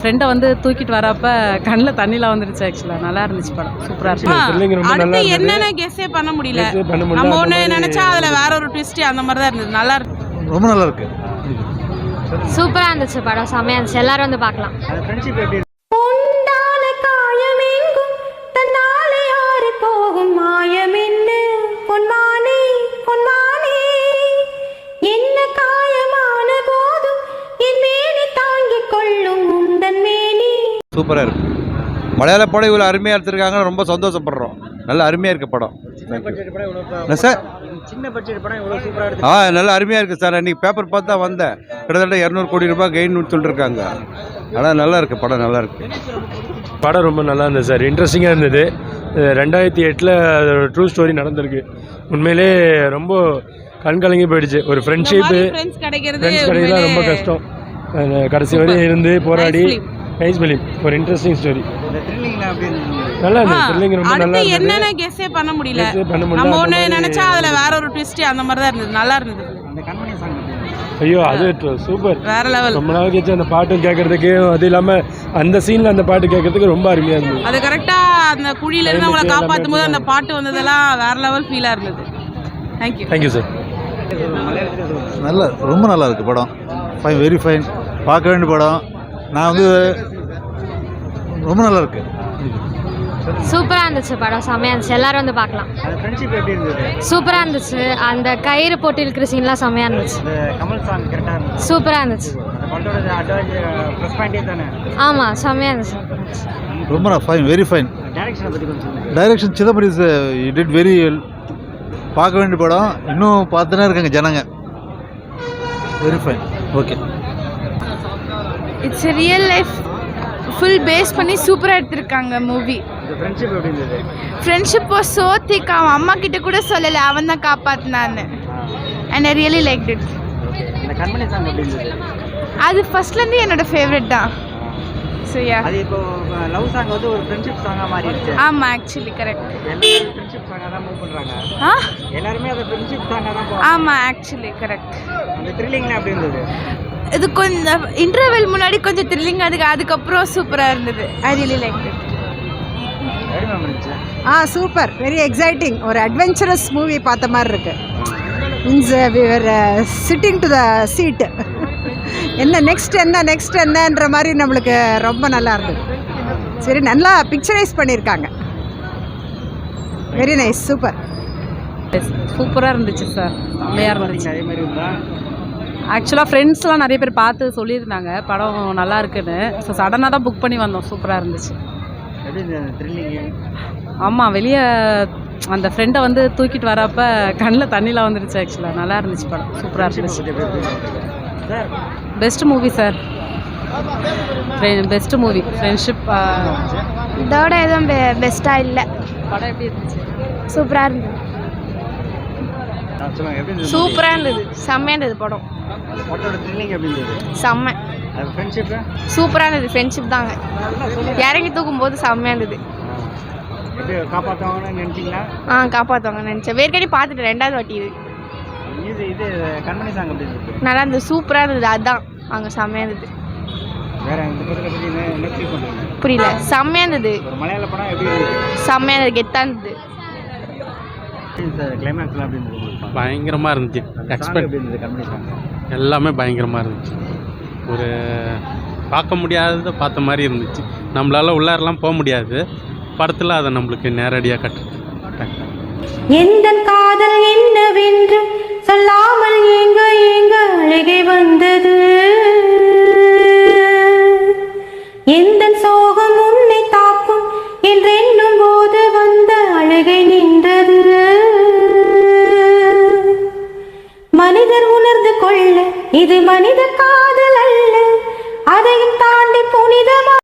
ஃப்ரெண்டை வந்து தூக்கிட்டு வரப்ப கண்ணில் தண்ணிலாம் வந்துருச்சு ஆக்சுவலாக நல்லா இருந்துச்சு படம். சூப்பராக இருந்துச்சு. அடுத்து. என்னன்னு கெஸ்ஸே பண்ண முடியல. நம்ம மாதிரி- நினைச்சா அதுல வேற ஒரு ட்விஸ்ட் அந்த மாதிரி தான் இருந்தது. நல்லா இருக்கு. ரொம்ப நல்லா இருக்கு. சூப்பராக இருந்துச்சு படம். செம்மையாக இருந்துச்சு. எல்லாரும் வந்து பார்க்கலாம். சூப்பராக இருக்கு. மலையாள படம் இவ்வளோ அருமையாக எடுத்திருக்காங்க ரொம்ப சந்தோஷப்படுறோம். நல்ல அருமையாக இருக்கு படம். என்ன சார்? ஆ நல்லா அருமையாக இருக்குது சார். அன்றைக்கி பேப்பர் பார்த்து தான் வந்தேன். கிட்டத்தட்ட இரநூறு கோடி ரூபாய் கெயின்னு சொல்லிருக்காங்க ஆனால் நல்லா இருக்கு. படம் நல்லா இருக்கு. படம் ரொம்ப நல்லா இருந்தது சார். இன்ட்ரெஸ்டிங்காக இருந்தது. ரெண்டாயிரத்தி எட்டில் ட்ரூ ஸ்டோரி நடந்திருக்கு. உண்மையிலே ரொம்ப கண் கலங்கி போயிடுச்சு. ஒரு ஃப்ரெண்ட்ஷிப்பு ஃப்ரெண்ட்ஸ் கிடைக்கிறது ரொம்ப கஷ்டம். கடைசி வரையும் இருந்து போராடி. நைஸ் ஃபிலிம் ஒரு இன்ட்ரெஸ்டிங் ஸ்டோரி நல்லா த்ரில்லிங் ரொம்ப நல்லா இருந்தது. என்னன்னு கெஸ்ஸே பண்ண முடியல. நம்ம ஒண்ணு மாதிரி- நினைச்சா அதுல வேற ஒரு ட்விஸ்ட் அந்த மாதிரி தான் இருந்தது. நல்லா இருந்தது. ஐயோ அது சூப்பர் வேற லெவல் ரொம்ப நாள் கழிச்சு அந்த பாட்டும் கேட்கறதுக்கு அது இல்லாமல் அந்த சீனில் அந்த பாட்டு கேட்கறதுக்கு ரொம்ப அருமையாக இருந்தது. அது கரெக்டா அந்த குழியில இருந்து அவங்கள காப்பாத்தும் போது அந்த பாட்டு வந்ததெல்லாம் வேற லெவல் ஃபீலா இருந்தது. தேங்க்யூ தேங்க்யூ சார் நல்ல ரொம்ப நல்லா இருக்கு படம். ஃபைன் வெரி ஃபைன் பார்க்க வேண்டிய படம். நான் வந்து ரொம்ப நல்லா இருக்கு. சூப்பராக இருந்துச்சு படம் செம்மையாக இருந்துச்சு. எல்லாரும் வந்து பார்க்கலாம். அந்த ஃப்ரெண்ட்ஷிப் எப்படி இருந்தது? சூப்பராக இருந்துச்சு. அந்த கயிறு போட்டு இருக்கிற சீன்லாம் செம்மையாக இருந்துச்சு. சூப்பராக இருந்துச்சு. ஆமாம் செம்மையாக இருந்துச்சு. ரொம்ப ஃபைன் வெரி ஃபைன் டேரக்ஷனை பற்றி கொஞ்சம் சொல்லுங்க. டைரக்ஷன் சிதம்பரி டிட் வெரி பார்க்க வேண்டிய படம் இன்னும் பார்த்துனே இருக்காங்க ஜனங்க. Very fine okay it's real life full base பண்ணி சூப்பராக எடுத்திருக்காங்க movie friendship was so thick அவன் அம்மா கிட்ட கூட சொல்லலை அவன் தான் காப்பாத்தினான்னு. And I really like it அது ஃபர்ஸ்ட்லேருந்து என்னோட ஃபேவரட் தான். ஸோ யா அது இப்போ லவ் சாங் வந்து ஒரு ஃப்ரெண்ட்ஷிப் சாங்காக மாறிடுச்சு. ஆமாம் ஆக்சுவலி கரெக்ட் எல்லாரும் ஃப்ரெண்ட்ஷிப் சாங்காக தான் மூவ் பண்ணுறாங்க ஆ? எல்லாருமே அதை ஃப்ரெண்ட்ஷிப் சாங்காக தான் போவாங்க ஆமாம் ஆக்சுவலி கரெக்ட் அந்த த்ரில்லிங்லாம் எப்படி இருந்தது? இது கொஞ்சம் இன்டர்வெல் முன்னாடி கொஞ்சம் த்ரில்லிங் அதுக்கு அதுக்கப்புறம் சூப்பராக இருந்தது. I really like it ah super very exciting ஒரு அட்வென்ச்சரஸ் மூவி பார்த்த மாதிரி இருக்கு. Means viewer sitting to the seat என்ன நெக்ஸ்ட் என்ன நெக்ஸ்ட் என்னன்ற மாதிரி நம்மளுக்கு ரொம்ப நல்லா இருந்தது. சரி நல்லா பிக்சரைஸ் பண்ணியிருக்காங்க வெரி நைஸ் சூப்பர் சூப்பராக இருந்துச்சு சார் செம்மையாக இருந்துச்சு. அதே மாதிரி இருந்தா ஆக்சுவலாக ஃப்ரெண்ட்ஸ்லாம் நிறைய பேர் பார்த்து சொல்லியிருந்தாங்க. படம் நல்லா இருக்குன்னு. ஸோ சடனாக தான் புக் பண்ணி வந்தோம். சூப்பராக இருந்துச்சு. ஆமாம் வெளியே அந்த ஃப்ரெண்டை வந்து தூக்கிட்டு வரப்ப கண்ணில் தண்ணிலாம் வந்துருச்சு ஆக்சுவலாக நல்லா இருந்துச்சு படம். சூப்பராக இருந்துச்சு? Best movie sir best movie friendship இதோட எதுவும் பெஸ்ட்டாக இல்லை. படம் எப்படி இருந்துச்சு? சூப்பராக இருந்தது. சூப்பராக இருந்தது? செம்மையாக இருந்தது. படம். செம்ம. அது ஃப்ரெண்ட்ஷிப்பு சூப்பராக இருந்தது. ஃப்ரெண்ட்ஷிப் தாங்க. இறங்கி தூக்கும்போது செம்மையாக இருந்தது. எப்படி காப்பாற்றுவாங்கன்னு நினச்சிங்களா? ஆ காப்பாற்றுவாங்க நினச்சேன். வேர்க்கடி பார்த்துட்டேன். ரெண்டாவது வாட்டி இது. இது இது கண்மணி சாங் எப்படி இருந்தது நல்லா இருந்தது சூப்பராக இருந்தது அதுதான் அங்கே செம்மையாக இருந்தது. வேற இந்த படத்தை பற்றி என்ன என்ன ஃபீல் பண்ணுறீங்க புரியல. செம்மையாக இருந்தது. ஒரு மலையாள படம் எப்படி இருந்தது? செம்மையாக இருந்தது கெத்தாக இருந்தது. கிளைமேக்ஸ்லாம் எப்படி உங்களுக்கு? பயங்கரமாக இருந்துச்சு. எக்ஸ்பெக்ட் எப்படி இருந்தது கண்மணி சாங் எல்லாமே பயங்கரமாக இருந்துச்சு. ஒரு பார்க்க முடியாததை பார்த்த மாதிரி இருந்துச்சு. நம்மளால உள்ளாரெல்லாம் போக முடியாது. படத்தில் அதை நம்மளுக்கு நேரடியாக கட்டுது எந்த காதல் என்னவென்று சொல்லாமல் ஏங்க ஏங்க அழகை வந்தது? எந்த சோகம் உன்னை தாக்கும் என்றென்னும் போது வந்த அழகை நின்றது. மனிதர் உணர்ந்து கொள்ள இது மனித காதல் அல்ல. அதையும் தாண்டி புனிதமா